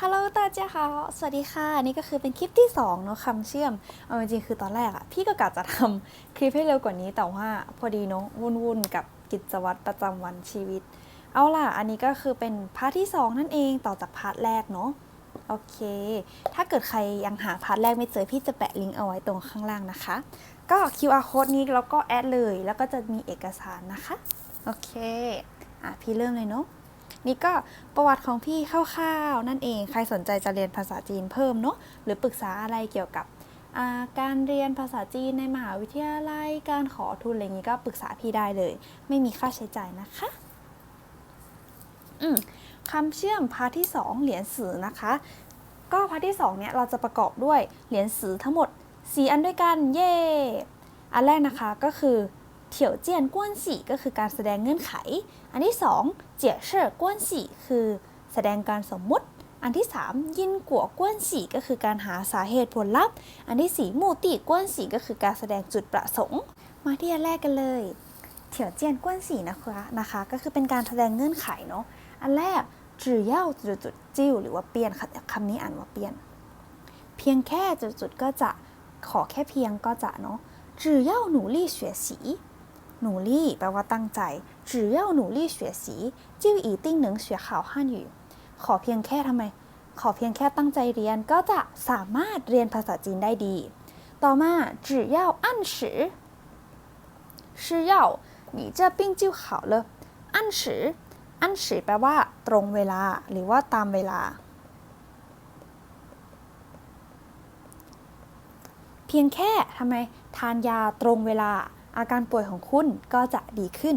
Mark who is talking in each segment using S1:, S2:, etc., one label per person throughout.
S1: ฮัลโหลตาเจ้าค่ะ สวัสดีค่ะ นี่ก็คือเป็นคลิปที่2เนาะคำเชื่อม เอาจริงคือตอนแรกอะพี่ก็กะจะทำคลิปให้เร็วกว่านี้ แต่ว่าพอดีเนาะวุ่นๆกับกิจวัตรประจำวันชีวิต เอาล่ะ อันนี้ก็คือเป็นพาร์ทที่ 2 นั่นเองต่อจากพาร์ทแรกเนาะ โอเค ถ้าเกิดใครยังหาพาร์ทแรกไม่เจอพี่จะแปะลิงก์เอาไว้ตรงข้างล่างนะคะ ก็ QR code นี้แล้วก็แอดเลย แล้วก็จะมีเอกสารนะคะ โอเค อะพี่เริ่มเลยเนาะ นี่ก็ประวัติของพี่คร่าวๆนั่นเอง ใครสนใจจะเรียนภาษาจีนเพิ่มเนาะหรือปรึกษาอะไรเกี่ยวกับาการเรียนภาษาจีนในมหาวิทยาลัยการขอทุนอะไรอย่างนี้ก็ปรึกษาพี่ได้เลย ไม่มีค่าใช้จ่ายนะคะอืมคำเชื่อมพาร์ทที่ 2 เหรียญสือนะคะ ก็พาร์ทที่2เนี่ยเราจะประกอบด้วยเหรียญสือทั้งหมด 4 อันด้วยกันเย่อันแรกนะคะก็คือ เถียวเจียนกวนสีก็คือการแสดงเงื่อนไข อันที่ 2 เจียเชิ่อกวนสีคือแสดงการสมมุติ อันที่ 3 ยินกัวกวนสีก็คือการหาสาเหตุผลลัพธ์ อันที่4มู่ตีกวนสีก็คือการแสดงจุดประสงค์ มาที่อันแรกกันเลย เถียวเจียนกวนสีนะคะนะคะ ก็คือเป็นการแสดงเงื่อนไขเนาะ อันแรกจือเย่าจุดจุดจิ้วหรือว่าเปลี่ยนคำนี้อ่านว่าเปลี่ยน เพียงแค่จุดจุดก็จะขอแค่เพียงก็จะเนาะจื่อเย่าหนูลี่เฉวยสี หนูลี่แปลว่าตั้งใจ只要努力学习就一定能学好汉语ขอเพียงแค่ทำไม ขอเพียงแค่ตั้งใจเรียนก็จะสามารถเรียนภาษาจีนได้ดี ต่อมา只要按时是要你这病就好了按时อัน时แปลว่า ตรงเวลา หรือว่าตามเวลา เพียงแค่ทำไม ทานยาตรงเวลา อาการป่วยของคุณก็จะดีขึ้น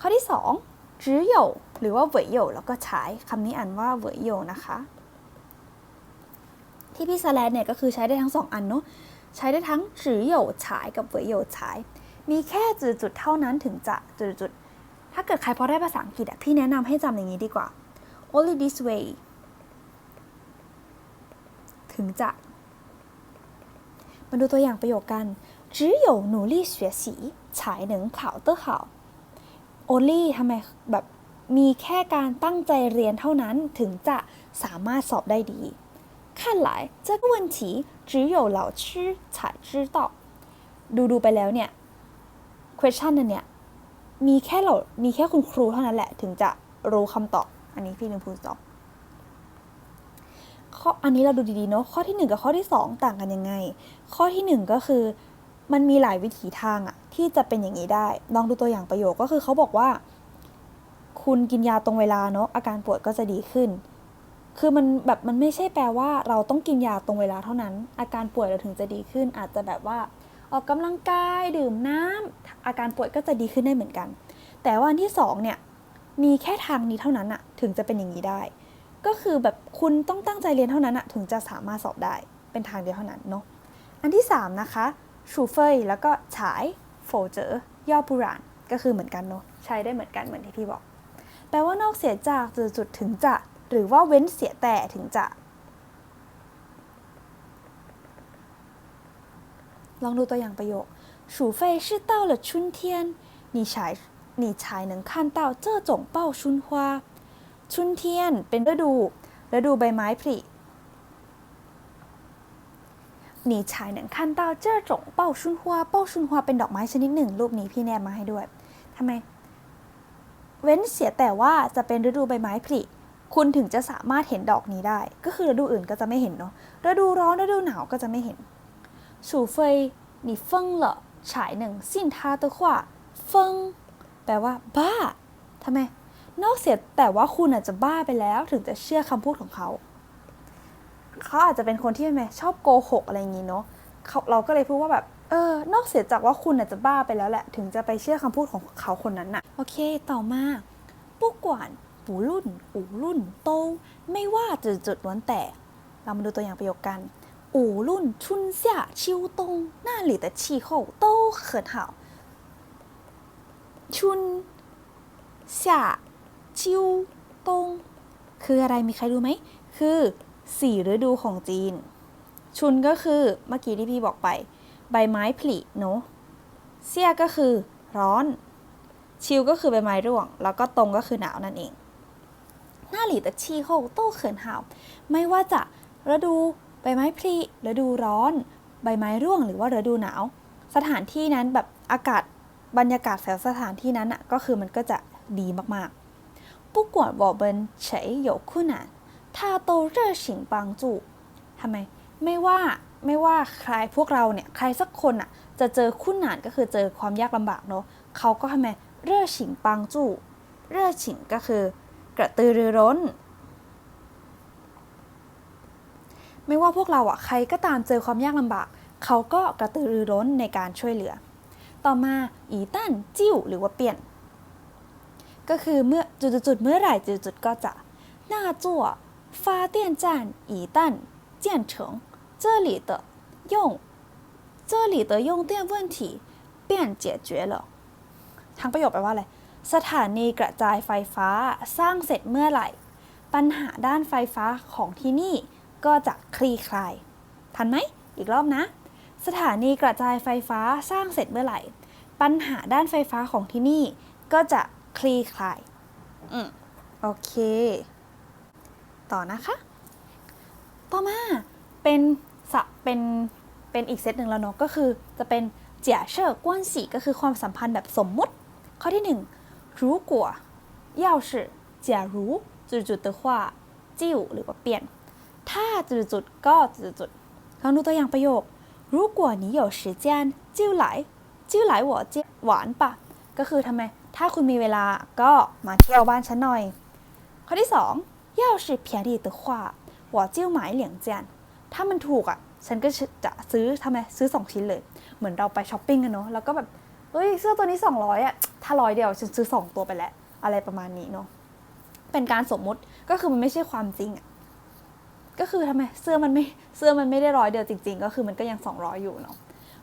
S1: ข้อที่2จื้อเหยหรือว่าเหวยเหยแล้วก็ฉายคำนี้อ่านว่าเหวยเหยนะคะ ที่พี่สแลนเนี่ยก็คือใช้ได้ทั้งสองอันเนาะใช้ได้ทั้งจื้อเหยฉายกับเหวยเหยฉาย มีแค่จุดจุดๆเท่านั้นถึงจะจุดจุดๆถ้าเกิดใครพอได้ภาษาอังกฤษอะพี่แนะนำให้จำอย่างนี้ดีกว่า only this way ถึงจะมาดูตัวอย่างประโยคกัน 只有努力学习才能考得好 only ทำไมแบบมีแค่การตั้งใจเรียนเท่านั้นถึงจะสามารถสอบได้ดี看来这个问题只有老师才知道ดูดูไปแล้วเนี่ย question อันเนี้ยมีแค่เรา มีแค่คุณครูเท่านั้นแหละ ถึงจะรู้คำตอบ อันนี้พี่ลืมพูดตอบ ข้ออันนี้เราดูดีๆเนาะข้อที่ 1 กับข้อที่ 2 ต่างกันยังไง ข้อที่ 1 ก็คือ มันมีหลายวิถีทางอะที่จะเป็นอย่างนี้ได้ ลองดูตัวอย่างประโยคก็คือเขาบอกว่า คุณกินยาตรงเวลาเนาะอาการปวดก็จะดีขึ้น คือมันแบบมันไม่ใช่แปลว่าเราต้องกินยาตรงเวลาเท่านั้น อาการป่วยเราถึงจะดีขึ้น อาจจะแบบว่า ออกกำลังกายดื่มน้ำอาการป่วยก็จะดีขึ้นได้เหมือนกัน แต่ว่าอันที่สองเนี่ยมีแค่ทางนี้เท่านั้นอะถึงจะเป็นอย่างนี้ได้ ก็คือแบบคุณต้องตั้งใจเรียนเท่านั้นอะถึงจะสามารถสอบได้เป็นทางเดียวเท่านั้นเนาะอันที่3นะคะ ชูเฟยแล้วก็ฉายโฟเจอย่อปูรานก็คือเหมือนกันเนาะใช้ได้เหมือนกันเหมือนที่พี่บอก แปลว่านอกเสียจากจุดจุดถึงจะ หรือว่าเว้นเสียแต่ถึงจะ ลองดูตัวอย่างประโยคสูเฟยชื่อเต้าหลดชุนเทียนนี่ฉายนี่ฉายหนังขั้นต้าเจอจงเป้ชุนฮวาชุนเทียนเป็นฤดูฤดูใบไม้ผลิ หนีฉายหนังคันเต้าเจ้าจงเป้าชุนหัวเป้าชุนหัวเป็นดอกไม้ชนิดหนึ่ง รูปนี้พี่แนบมาให้ด้วยทำไม เว้นเสียแต่ว่าจะเป็นฤดูใบไม้ผลิคุณถึงจะสามารถเห็นดอกนี้ได้ ก็คือฤดูอื่นก็จะไม่เห็นเนาะฤดูร้อนฤดูหนาวก็จะไม่เห็นฉูเฟยหนีเฟงเหรอฉายหนึ่งสิ้นท่าตัวขวาเฟงแปลว่า บ้าทำไม นอกเสียแต่ว่าคุณอาจจะบ้าไปแล้ว ถึงจะเชื่อคำพูดของเขา เขาอาจจะเป็นคนที่แชอบโกหกอะไรอย่างนี้เนาะเราก็เลยพูดว่าแบบเออนอกเสียจากว่าคุณอาจจะบ้าไปแล้วแหละ ถึงจะไปเชื่อคำพูดของเขาคนนั้นน่ะ โอเค ต่อมาปุ๊กกวนปู่รุ่นอู่รุ่น โต ไม่ว่าจุดจุดล้วนแต่ เรามาดูตัวอย่างประโยคกัน อู่รุ่นชุนเสี่ยชิวตงหน้าหลี่แต่ชีโขโตเขินเห่าชุนเสี่ยชิวตงคืออะไรมีใครรู้ไหม คือ สี่ฤดูของจีน ชุนก็คือเมื่อกี้ที่พี่บอกไป ใบไม้ผลิเนาะเซี่ยก็คือร้อน ชิวก็คือใบไม้ร่วง แล้วก็ตรงก็คือหนาวนั่นเอง 那里的气候都很好ไม่ว่าจะฤดูใบไม้ผลิฤดูร้อน ใบไม้ร่วงหรือว่าฤดูหนาว สถานที่นั้นแบบอากาศบรรยากาศแถวสถานที่นั้นอ่ะก็คือมันก็จะดีมากๆ不管我们谁有困难 他都热情帮助ทำไม ไม่ว่าไม่ว่าใครพวกเราเนี่ยใครสักคนอ่ะจะเจอคุ้นหนานก็คือเจอความยากลำบากเนาะเขาก็ทำไมเร่อฉิงปังจู้เร่อฉิงก็คือกระตือรือร้น ไม่ว่าพวกเราอ่ะใครก็ตามเจอความยากลำบาก เขาก็กระตือรือร้นในการช่วยเหลือ ต่อมาอีตั้นจิ้วหรือว่าเปลี่ยน ก็คือเมื่อจุดๆๆเมื่อไหร่จุดๆก็จะหน้าจั่ว 发电站一旦建成这里的用这里的用电问题便解决了ทั้งประโยคแปลว่าอะไร สถานีกระจายไฟฟ้าสร้างเสร็จเมื่อไหร่ ปัญหาด้านไฟฟ้าของที่นี่ก็จะคลี่คลาย ทันไหม อีกรอบนะ สถานีกระจายไฟฟ้าสร้างเสร็จเมื่อไหร่ ปัญหาด้านไฟฟ้าของที่นี่ก็จะคลี่คลาย อืม โอเค ต่อนะคะ ต่อมาเป็นสะเป็น เป็นอีกเซตหนึ่งแล้วเนาะ ก็คือจะเป็นเจียเชอร์กวนสีก็คือความสัมพันธ์แบบสมมุติ ข้อที่หนึ่ง如果要是假如จุดๆ的话จิ้วหรือว่าเปลี่ยน ถ้าจุดๆก็จุดๆลองดูตัวอย่างประโยค如果你有时间就来就来我家玩吧ก็คือทำไม ถ้าคุณมีเวลาก็มาเที่ยวบ้านฉันหน่อย ข้อที่สอง 要是便宜的话我就买两件ถ้ามันถูกอ่ะ ฉันก็จะซื้อทำไม ซื้อสองชิ้นเลย เหมือนเราไปช้อปปิ้งกันเนาะ แล้วก็แบบ เฮ้ย เสื้อตัวนี้ 200อ่ะ ถ้าร้อยเดียวฉันซื้อ 2 ตัวไปแล้ว อะไรประมาณนี้เนาะ เป็นการสมมุติ ก็คือมันไม่ใช่ความจริงอ่ะ ก็คือทำไม เสื้อมันไม่ เสื้อมันไม่ได้ร้อยเดียวจริง ๆ ก็คือมันก็ยัง 200 อยู่เนาะ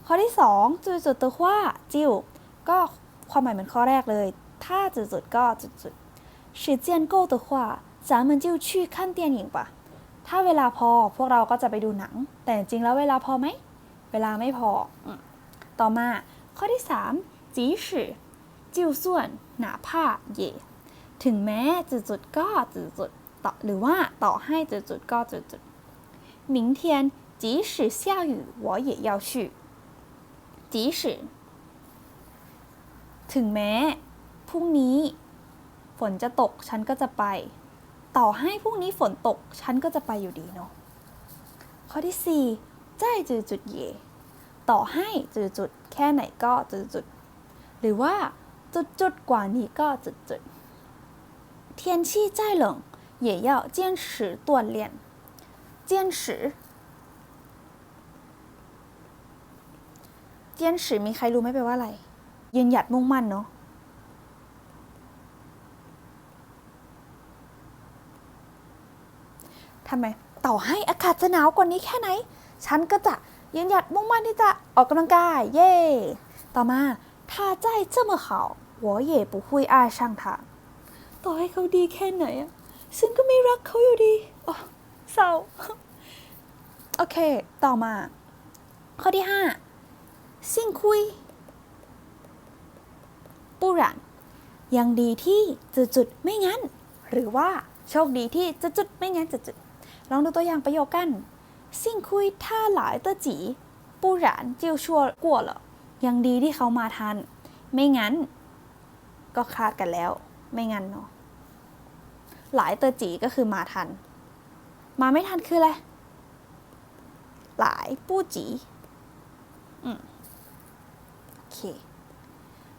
S1: ข้อที่2จุดจุดตัวว่าจิ้ว ก็ความหมายเหมือนข้อแรกเลย ถ้าจุดจุดก็จุดจุด时间够的话 咱们就去看电影吧ถ้าเวลาพอพวกเราก็จะไปดูหนัง แต่จริงแล้วเวลาพอไหม เวลาไม่พออต่อมาข้อที่3即使就算哪怕也ถึงแม้จุดๆก็จุดๆต่อหรือว่าต่อให้จุดๆก็จุดๆ明天即使下雨我也要去即使ถึงแม้พรุ่งนี้ ฝนจะตกฉันก็จะไป ต่อให้พรุ่งนี้ฝนตก ฉันก็จะไปอยู่ดีเนาะ ข้อที่สี่ใจจุดจุดเย่ต่อให้จุดจุดแค่ไหนก็จุดจุดหรือว่าจุดจุดกว่านี้ก็จุดจุด天气再冷也要坚持锻炼坚持坚持มีใครรู้ไหมแปลว่าอะไร ยืนหยัดมุ่งมั่นเนาะ ทำไมต่อให้อากาศจะหนาวกว่านี้แค่ไหน ฉันก็จะยืนหยัดมุ่งมั่นที่จะออกกำลังกาย เย่ต่อมาถ้าใจเจ้าเมื่อเต่อให้เขาดีแค่ไหนฉันก็ไม่รักเขาอยู่ดีอ๋เศร้าโอเค ต่อมา ข้อที่ห้าสิ่งคุยปุรันยังดีที่จุดจุดไม่งั้น หรือว่าโชคดีที่จุดจุดไม่งั้นจุดจุด ลองดูตัวอย่างประโยคกันซิ่งคุยท่าหลายเตอจีปูหลานจิวชัวกัวเหรอยังดีที่เขามาทัน ไม่งั้น ก็คาดกันแล้ว ไม่งั้นเนาะหลายเตอจีก็คือมาทัน มาไม่ทันคืออะไร หลายปู้จีอืมโอเค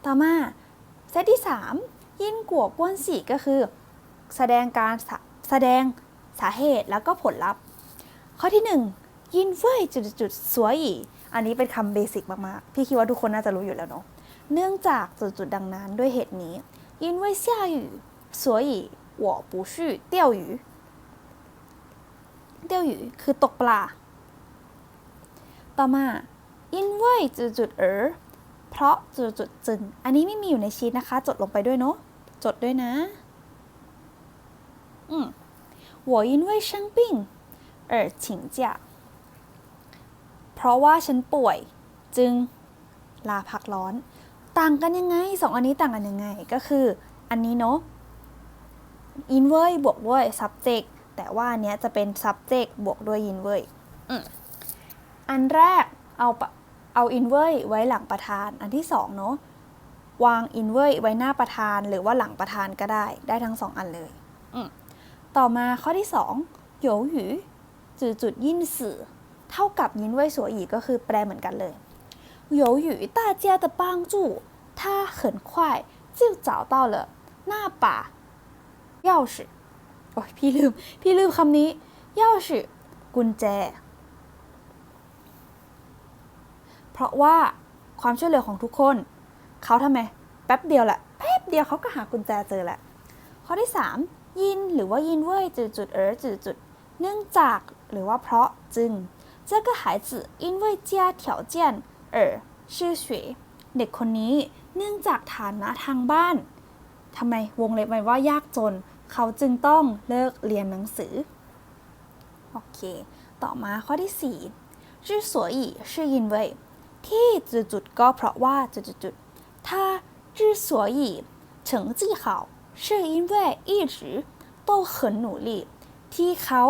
S1: ต่อมาเซตที่ 3 ยินกัวกวนสีก็คือ แสดงการแสดง สาเหตุแล้วก็ผลลัพธ์ ข้อที่หนึ่งยินเฟ้ยจุดจุดๆสวยอีอันนี้เป็นคำเบสิกมากๆ พี่คิดว่าทุกคนน่าจะรู้อยู่แล้วเนาะ เนื่องจากจุดจุดๆดังนั้นด้วยเหตุนี้因为下雨所以我不去钓鱼钓鱼คือตกปลา ต่อมา因为จุดจุดๆเออเพราะจุดจุดๆจึง อันนี้ไม่มีอยู่ในชีตนะคะ จดลงไปด้วยเนาะ จดด้วยนะ อืม 我因为生病而请假เพราะว่าฉันป่วย จึงลาพักร้อน ต่างกันยังไงสองอันนี้ต่างกันยังไง ก็คือ อันนี้เนาะ in เว่ยบวกด้วย subject แต่ว่าอันเนี้ยจะเป็น subject บวกด้วย in เว่ยอืมอันแรกเอาปะเอา in เว่ยไว้หลังประธาน อันที่สองเนาะวาง in เว่ยไว้หน้าประธานหรือว่าหลังประธานก็ได้ ได้ทั้งสองอันเลยอืม ต่อมาข้อที่สองหยูหยูจุดจุดยินสื่อเท่ากับยินเว่ยสวยอีก็คือแปลเหมือนกันเลย由于大家的帮助，他很快就找到了那把钥匙。โอ้ยพี่ลืม พี่ลืมคำนี้钥匙กุญแจ เพราะว่าความช่วยเหลือของทุกคน เขาทำไม แป๊บเดียวแหละ แป๊บเดียวเขาก็หากุญแจเจอแหละ ข้อที่ 3 ยินหรือว่ายินเว่ยจุดจุดเออจุดจุดเนื่องจากหรือว่าเพราะจึง这个孩子因为家条件而失学เด็กคนนี้เนื่องจากฐานะทางบ้านทำไมวงเล็บไว้ว่ายากจน เขาจึงต้องเลิกเรียนหนังสือ โอเค ต่อมาข้อที่4之所以是因为ที่จุดๆก็เพราะว่าจุดๆๆ他之所以成绩好 是因为一直都很努力ที่เขา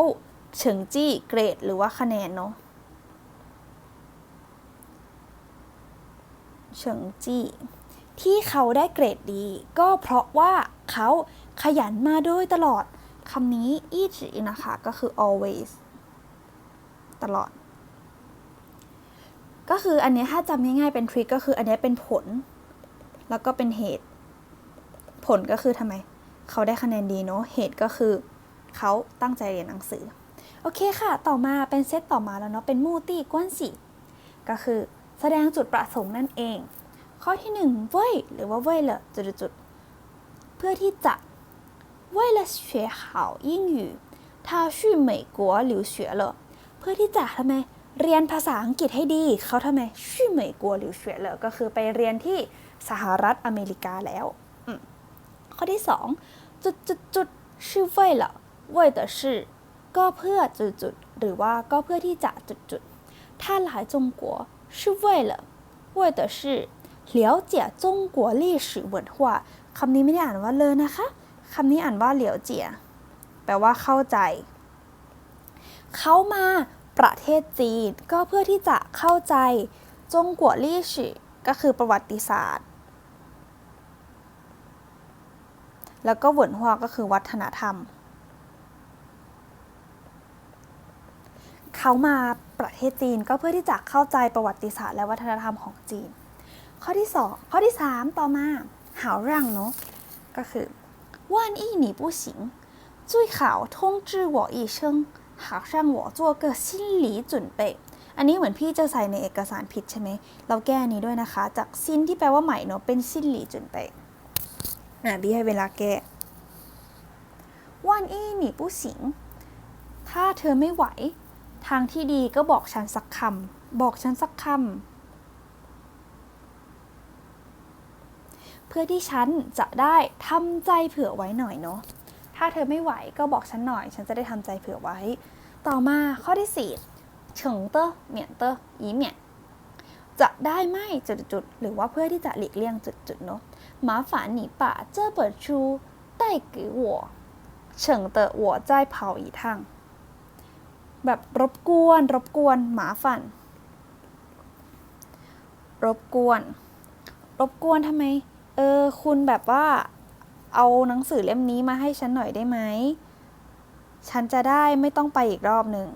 S1: เฉิงจี้เกรดหรือว่าคะแนนเนาะเฉิงจี้ที่เขาได้เกรดดี ก็เพราะว่าเขาขยันมาโดยตลอดคำนี้อีจีนะคะ ก็คือ always ตลอด ก็คืออันเนี้ยถ้าจำง่ายๆเป็นทริคก็คืออันเนี้ยเป็นผล แล้วก็เป็นเหตุ ผลก็คือทำไม เขาได้คะแนนดีเนาะเหตุก็คือ เขาตั้งใจเรียนหนังสือ โอเคค่ะ ต่อมาเป็นเซตต่อมาแล้วเนาะเป็นมูตี้กวนสีก็คือแสดงจุดประสงค์นั่นเอง ข้อที่หนึ่งเว่ยหรือว่าเว่ยเหรอจุดจุดๆเพื่อที่จะ为了学好英语他去美国留学了เพื่อที่จะทำไม เรียนภาษาอังกฤษให้ดี เขาทำไมชื่อเหมยกัวหรือเฉวยเหลอก็คือไปเรียนที่สหรัฐอเมริกาแล้วอืม ข้อที่ 2 จุดจุดจุดชื่อเว่ยเหรอเว่ยแต่ชื่อก็เพื่อจุดจุดหรือว่าก็เพื่อที่จะจุดจุดถ้าหลายจงกัวชื่อเว่ยเหรอเว่ยแต่ชื่อเหลียวเจียจงกัวลี่ฉือเหวินหัวคำนี้ไม่ได้อ่านว่าเลยนะคะคำนี้อ่านว่าเหลียวเจียแปลว่าเข้าใจ เขามาประเทศจีนก็เพื่อที่จะเข้าใจจงกัวลี่ฉือก็คือประวัติศาสตร์ แล้วก็เวินฮวก็คือวัฒนธรรม เขามาประเทศจีนก็เพื่อที่จะเข้าใจประวัติศาสตร์และวัฒนธรรมของจีน ข้อที่ 2 ข้อที่ 3 ต่อมาหาวรังเนาะก็คือว่านอี้หนีผู้สิงจุ้ยข่าวทงจื้อหัวอีเชิงหาว่างหัววอ้นหลีจุอันนี้เหมือนพี่จะใส่ในเอกสารผิดใช่ไหม เราแก้นี้ด้วยนะคะ จากสิ้นที่แปลว่าใหม่เนาะเป็นสิ้นหลีจุนเปะ อะพี่ให้เวลาแก้วันอี้หนีผู้สิง ถ้าเธอไม่ไหว ทางที่ดีก็บอกฉันสักคำ บอกฉันสักคำ เพื่อที่ฉันจะได้ทำใจเผื่อไว้หน่อยเนาะ ถ้าเธอไม่ไหวก็บอกฉันหน่อย ฉันจะได้ทำใจเผื่อไว้ ต่อมาข้อที่สี่เฉิงเตอร์เหมียนเตอร์อีเหมียน จะได้ไม่จุดๆหรือว่าเพื่อที่จะหลีกเลี่ยงจุดๆเนาะ麻烦你把这本书带给我เฉิงเตอร์我再跑一趟แบบรบกวน รบกวนหมาฝัน รบกวน รบกวนทำไม เออ คุณแบบว่า เอาหนังสือเล่มนี้มาให้ฉันหน่อยได้ไหม ฉันจะได้ไม่ต้องไปอีกรอบหนึ่ง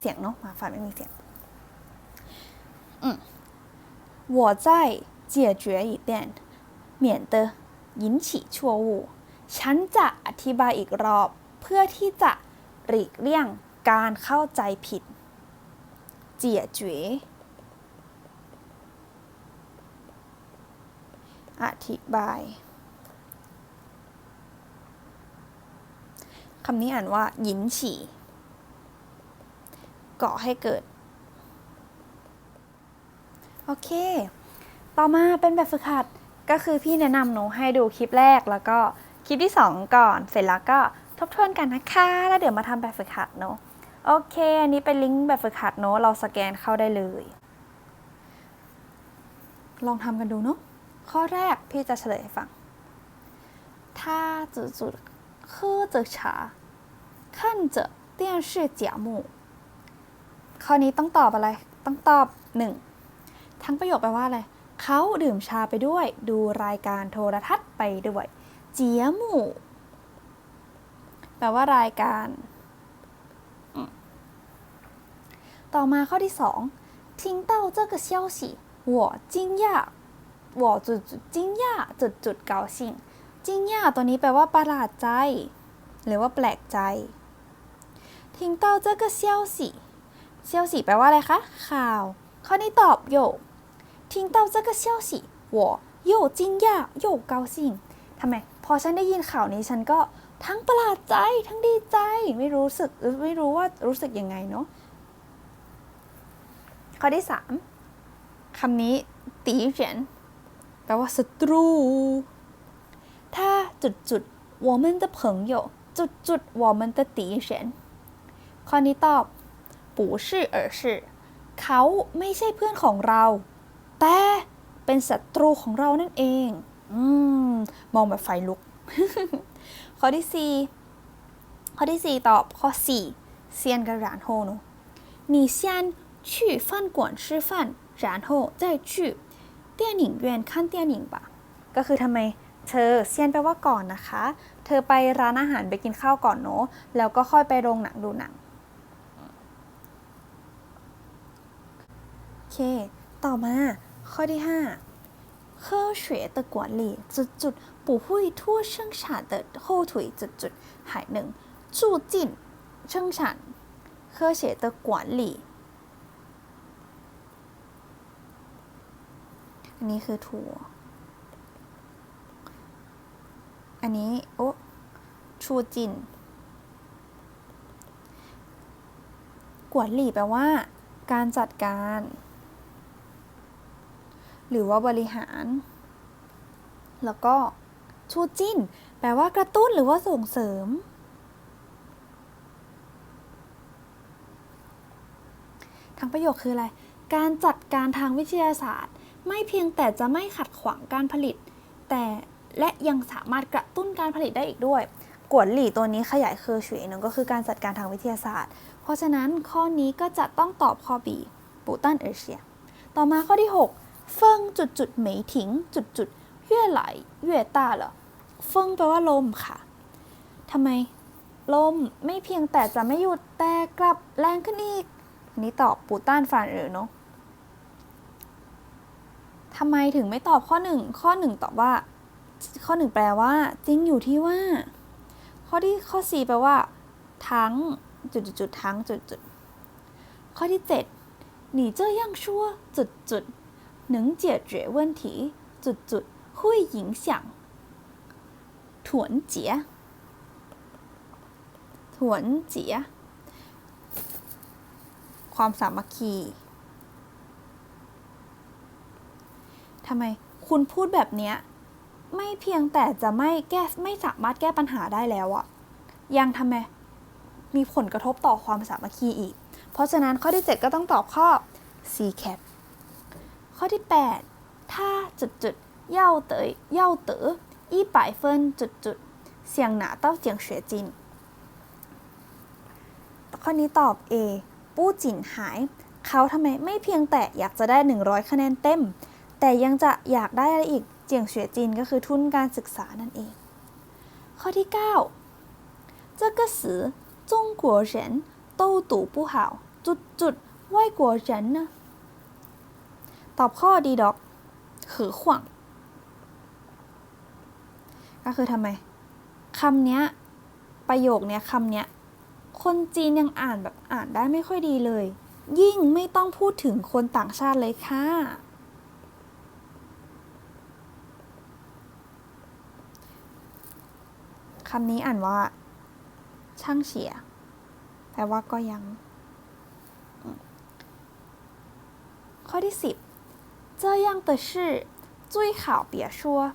S1: เสียงเนาะหมาฝันไม่มีเสียง อืม我再解决一遍免得引起错误ฉันจะอธิบายอีกรอบ เพื่อที่จะหลีกเลี่ยงการเข้าใจผิด เจียจวยอธิบาย คำนี้อ่านว่าหยินฉี่ก่อให้เกิด โอเค ต่อมาเป็นแบบฝึกหัดก็คือพี่แนะนำหนูให้ดูคลิปแรกแล้วก็คลิปที่ 2 ก่อน เสร็จแล้วก็ทบทวนกันนะคะ แล้วเดี๋ยวมาทำแบบฝึกหัดเนาะโอเคอันนี้เป็นลิงก์แบบฝึกหัดเนาะเราสแกนเข้าได้เลย ลองทำกันดูเนาะข้อแรกพี่จะเฉลยให้ฟังถ้าจุดจุดคือจือฉาขั้นเจอเตี้ยชื่อเจียมูข้อนี้ต้องตอบอะไร ต้องตอบหนึ่ง ทั้งประโยคแปลว่าอะไรเขาดื่มชาไปด้วย ดูรายการโทรทัศน์ไปด้วย เจียหมู่แปลว่ารายการ ต่อมาข้อที่2ทิ้งเต้าเจ้ากระเซี่ยวสีหัวจิ้งย่าหัวจุดจุดจิ้งย่จุดจุดเกาชิงจิ้งย่ตัวนี้แปลว่าประหลาดใจ หรือว่าแปลกใจ ทิ้งเต้าเจ้ากระเซี่ยวสีเซี่ยวสีแปลว่าอะไรคะ ข่าว ข้อนี้ตอบโยก 听到这个消息我又惊讶又高兴ทำไม พอฉันได้ยินข่าวนี้ฉันก็ทั้งประหลาดใจ ทั้งดีใจ ไม่รู้สึกไม่รู้ว่ารู้สึกยังไงเนาะ ข้อที่สามคำนี้ตีเหรียญแปลว่าศัตรูถ้าจุดจุด我们的朋友จุดจุด我们的敌人ข้อนี้ตอบ不是而是เขาไม่ใช่เพื่อนของเรา แต่เป็นศัตรูของเรานั่นเอง อืม มองแบบไฟลุก ข้อที่สี่ข้อที่สี่ตอบข้อสี่เซียนกับหรานโฮเนอะ你先去饭馆吃饭然后再去电影院看电影吧ก็คือทำไม เธอเซียนแปลว่าก่อนนะคะ เธอไปร้านอาหารไปกินข้าวก่อนเนอะแล้วก็ค่อยไปโรงหนังดูหนัง โอเค ต่อมา ข้อที่5科学的管理จุดจุด不会拖生产的后腿จุดจุดหายหนึ่ง促进生产科学的管理อันนี้คือถั่วอันนี้ โอ้ชูจิน กวนหลี่แปลว่า การจัดการ หรือว่าบริหาร แล้วก็ชูจินแปลว่ากระตุ้นหรือว่าส่งเสริมทั้งประโยคคืออะไร การจัดการทางวิทยาศาสตร์ ไม่เพียงแต่จะไม่ขัดขวางการผลิต แต่และยังสามารถกระตุ้นการผลิตได้อีกด้วย กวนหลี่ตัวนี้ขยายเคอร์เฉวยนึงก็คือการจัดการทางวิทยาศาสตร์ เพราะฉะนั้นข้อนี้ก็จะต้องตอบข้อ B ปูตันเอเชีย ต่อมาข้อที่ 6 เฟิงจุดจุดเหมยถิงจุดจุดเย่ไหลเย่ต้าเหรอเฟิงแปลว่าลมค่ะทำไมลมไม่เพียงแต่จะไม่หยุดแต่กลับแรงขึ้นอีก อันนี้ตอบปูต้านฟานหรือเนาะทำไมถึงไม่ตอบข้อหนึ่งข้อหนึ่งตอบว่า ข้อหนึ่งแปลว่า จริงอยู่ที่ว่า ข้อที่ข้อสี่แปลว่า ทั้งจุดจุดจุดทั้งจุดจุดข้อที่เจ็ดหนีเจ้าย่งชั่วจุดจุด 能解决问题จุดจุด会影响团结团结ความสามัคคีทำไม คุณพูดแบบเนี้ย ไม่เพียงแต่จะไม่แก้ไม่สามารถแก้ปัญหาได้แล้วอะยังทำไม มีผลกระทบต่อความสามัคคีอีก เพราะฉะนั้นข้อที่ 7 ก็ต้องตอบข้อ C cap ข้อที่ 8 ถ้าจุดจุดเย่าเตยเย่าเต๋ออี้ป่เฟินจุดจุดเสียงหนาเต้าเสียงเสียจิน ข้อนี้ตอบ A ปู้จินหาย เขาทำไมไม่เพียงแต่อยากจะได้ 100 คะแนนเต็ม แต่ยังจะอยากได้อะไรอีกเจียงเสียจินก็คือทุนการศึกษานั่นเอง ข้อที่ 9 เจ้าก็สือจงกัวเหรินโต้ตู่ผู้ห่าจุดจุดไหวกัวเหรินน ตอบข้อดีดอกขือขวางก็คือทำไมคำเนี้ยประโยคเนี้ยคำเนี้ยคนจีนยังอ่านแบบอ่านได้ไม่ค่อยดีเลย ยิ่งไม่ต้องพูดถึงคนต่างชาติเลยค่ะ คำนี้อ่านว่า ช่างเฉีย แปลว่าก็ยัง ข้อที่10这样的事最好别说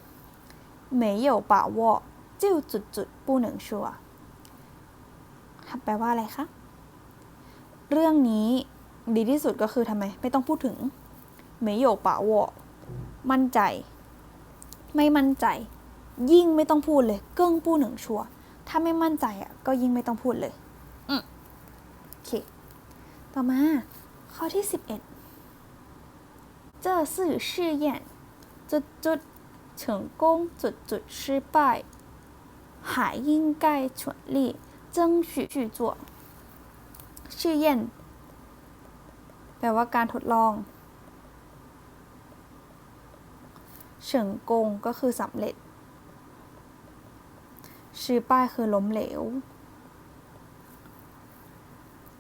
S1: 没有把握就จุดจุด不能说แปลว่าอะไรคะ เรื่องนี้ดีที่สุดก็คือทำไม ไม่ต้องพูดถึง没有把握มั่นใจ ไม่มั่นใจ ยิ่งไม่ต้องพูดเลย เกิ้งปู้หนึ่งชัวร์ถ้าไม่มั่นใจอ่ะ ก็ยิ่งไม่ต้องพูดเลย อืมโอเค ต่อมา ข้อที่ 11 这次试验จุดจุด成功จุดจุด失败还应该全力争取去做试验แปลว่าการทดลองเฉิงกงก็คือสำเร็จ ชื่อป้ายคือล้มเหลว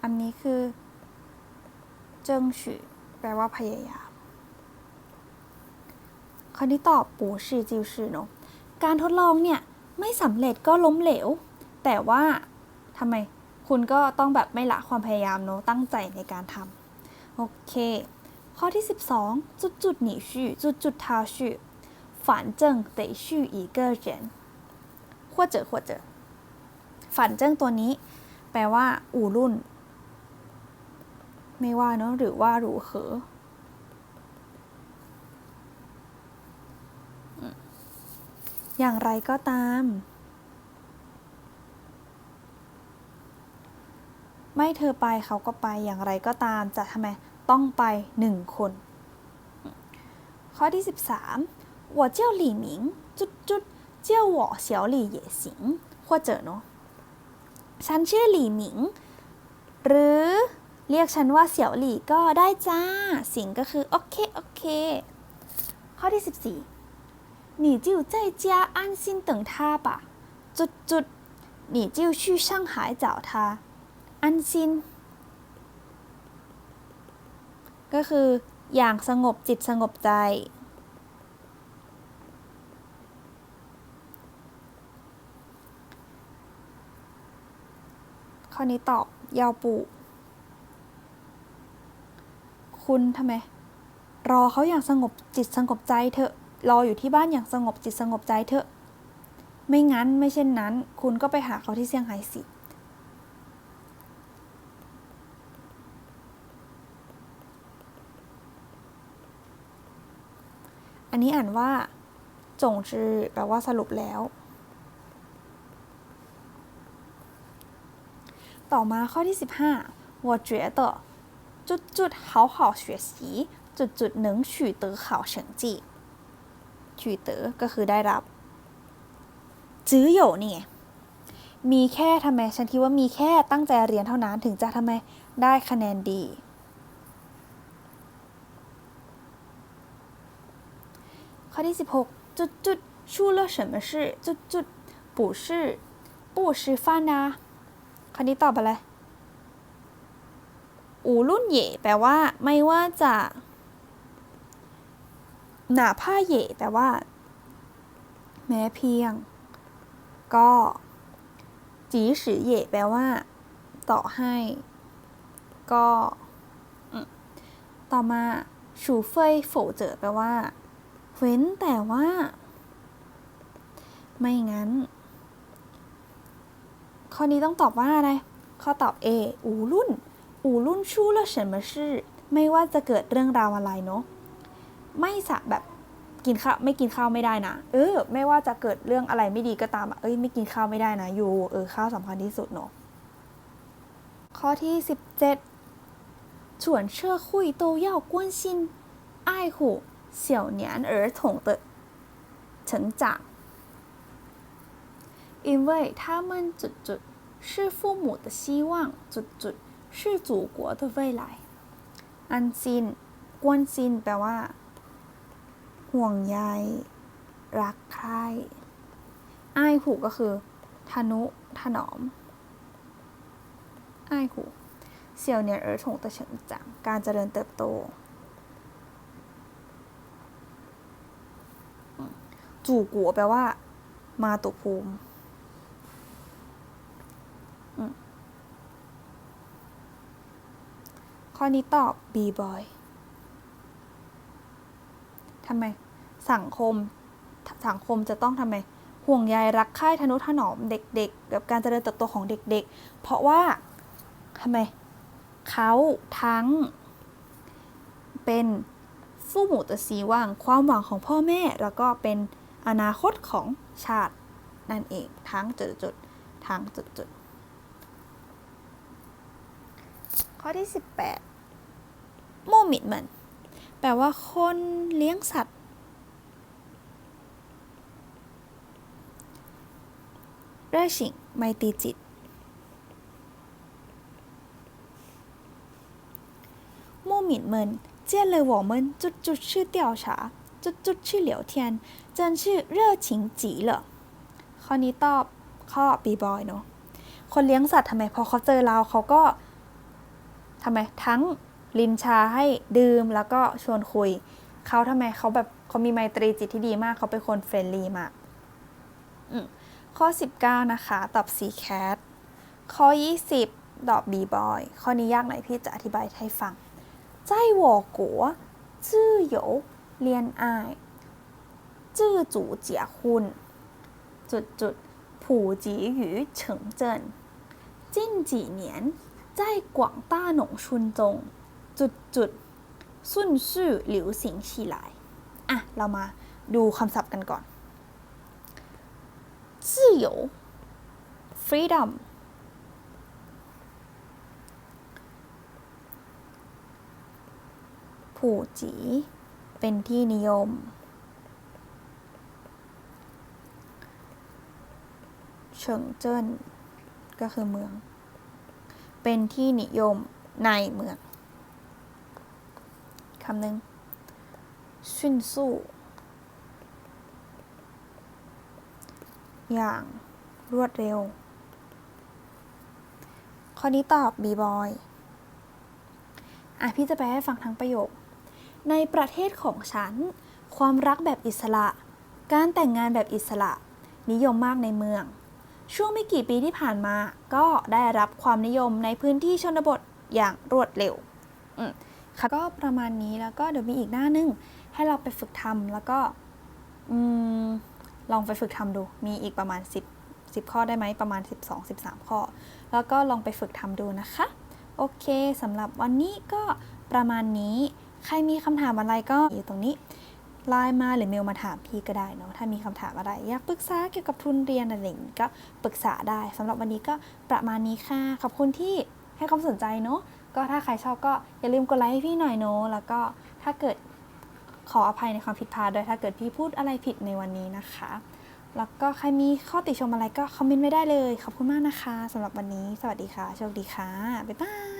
S1: อันนี้คือ เจิงฉือแปลว่าพยายาม คราวนี้ตอบปูชื่อจิวชื่อเนาะ การทดลองเนี่ย ไม่สำเร็จก็ล้มเหลว แต่ว่าทำไม คุณก็ต้องแบบไม่ละความพยายามเนาะ ตั้งใจในการทำโอเค ข้อที่ 12 จุดจุดหนีชื่อจุดจุดทาชื่อ反正得是一个人或者或者ฝันเจิ้งตัวนี้ แปลว่า อู่รุ่น ไม่ว่าเนอะหรือว่าหรูเหออื อย่างไรก็ตาม ไม่เธอไปเขาก็ไปอย่างไรก็ตาม จะทำไม ต้องไปหนึ่งคน ข้อที่ 13我叫李明จุดจุด叫我小李也行或者เนอะฉันชื่อหลี่หมิง หรือเรียกฉันว่าเสี่ยวหลี่ก็ได้จ้า สิงก็คือ โอเค โอเค ข้อที่ 14 你就在家安心等他吧จุดจุด你就去上海找他安心ก็คือ อย่างสงบจิตสงบใจ ข้อนี้ตอบยาวปูคุณทำไม รอเขาอย่างสงบจิตสงบใจเถอะ รออยู่ที่บ้านอย่างสงบจิตสงบใจเถอะ ไม่งั้นไม่เช่นนั้น คุณก็ไปหาเขาที่เซี่ยงไฮ้สิ อันนี้อ่านว่า จงจือแปลว่าสรุปแล้ว ต่อมาข้อที่ 15我觉得จุดจุด好好学习จุดจุด能取得好成绩 取得ก็คือได้รับจื้อโหยนี่ไงมีแค่ทำไม ฉันคิดว่ามีแค่ตั้งใจเรียนเท่านั้นถึงจะทำไม ได้คะแนนดี ข้อที่ 16จุดจุด出了什么事จุดจุด不是不吃饭啊คราวนี้ตอบอะไร อูรุ่นเหย่แปลว่า ไม่ว่าจะ หนาผ้าเย่แปลว่า แม้เพียง ก็จีสือเย่แปลว่า ต่อให้ ก็ต่อมาชูเฟยโฝเจอแปลว่า เว้นแต่ว่า ไม่งั้น ข้อนี้ต้องตอบว่าอะไร ข้อตอบ A อูรุ่น อูรุ่นชู้ล้วฉันมาชื่อ ไม่ว่าจะเกิดเรื่องราวอะไรเนาะ ไม่สะแบบกินข้าวไม่กินข้าวไม่ได้นะ เออ ไม่ว่าจะเกิดเรื่องอะไรไม่ดีก็ตามอะเอ้ย ไม่กินข้าวไม่ได้นะยูเออ ข้าวสำคัญที่สุดเนาะ ข้อที่ 17全社会都要关心爱护小年儿童的成长因为他们จุดจุด是父母的希望จุดจุด是祖国的未来อันซินกวนซินแปลว่า ห่วงใย รักใคร่อ้ายหูก็คือทนุถนอมอ้ายหูเสี่ยวเนียนเอ๋อถงตะเฉิงจังการเจริญเติบโตจู่กัวแปลว่า มาตุภูมิข้อนี้ตอบ B boy ทำไมสังคมสังคมจะต้องทำไมห่วงใยรักใคร่ทนุถนอมเด็กๆ กับการเจริญเติบโตของเด็กๆ เพราะว่าทำไมเขาทั้ง เป็นฟู่หมูตะซีว่างความหวังของพ่อแม่ แล้วก็เป็นอนาคตของชาตินั่นเองทั้งจุดๆทั้งจุดๆข้อที่ 18โมมิดเหมือน แปลว่าคนเลี้ยงสัตว์ เร่อชิงไมตรีจิต 莫敏们见了我们就就去调查，就就去聊天，真是热情极了。ข้อนี้ตอบข้อบีบอยเนาะ คนเลี้ยงสัตว์ทำไมพอเขาเจอเราเขาก็ทำไมทั้ง ลินชาให้ดื่มแล้วก็ชวนคุย เขาทำไมเขาแบบเขามีไมตรีจิตที่ดีมากเขาเป็นคนเฟรนลี่มากอืมข้อ 19 นะคะ ตอบ C cat ข้อ 20 ตอบ B boy ข้อนี้ยากหน่อยพี่จะอธิบายให้ฟัง 在我国自由恋爱自主结婚จุดจุด普及于城镇近几年在广大农村中 จุดจุดซุนซื่อหลิวสิงฉีหลาย อะ เรามาดูคำศัพท์กันก่อนจิ๋ว freedom ผู่จี เป็นที่นิยม เฉิงเจิ้น ก็คือเมือง เป็นที่นิยมในเมือง คำหนึ่งชินสู้อย่างรวดเร็ว ข้อนี้ตอบบีบอยอะพี่จะไปลให้ฟังทั้งประโยค ในประเทศของฉัน ความรักแบบอิสระ การแต่งงานแบบอิสระ นิยมมากในเมือง ช่วงไม่กี่ปีที่ผ่านมา ก็ได้รับความนิยมในพื้นที่ชนบทอย่างรวดเร็ว อืม ค่ะก็ประมาณนี้แล้วก็เดี๋ยวมีอีกหน้านึง ให้เราไปฝึกทำแล้วก็อลองไปฝึกทำดู มีอีกประมาณ 10 10 ข้อได้ไหมประมาณ 12 13 ข้อ แล้วก็ลองไปฝึกทำดูนะคะ โอเคสำหรับวันนี้ก็ประมาณนี้ ใครมีคำถามอะไรก็อยู่ตรงนี้ไลน์มาหรือเมลมาถามพี่ก็ได้เนาะถ้ามีคำถามอะไร อยากปรึกษาเกี่ยวกับทุนเรียนอะไรอย่างงี้ก็ปรึกษาได้สำหรับวันนี้ก็ประมาณนี้ค่ะ ขอบคุณที่ให้ความสนใจเนาะ ก็ถ้าใครชอบก็อย่าลืมกดไลค์ให้พี่หน่อยเนาะแล้วก็ถ้าเกิดขออภัยในความผิดพลาดด้วยถ้าเกิดพี่พูดอะไรผิดในวันนี้นะคะ แล้วก็ใครมีข้อติชมอะไรก็คอมเมนต์ไว้ได้เลย ขอบคุณมากนะคะสำหรับวันนี้ สวัสดีค่ะ โชคดีค่ะ บ๊ายบาย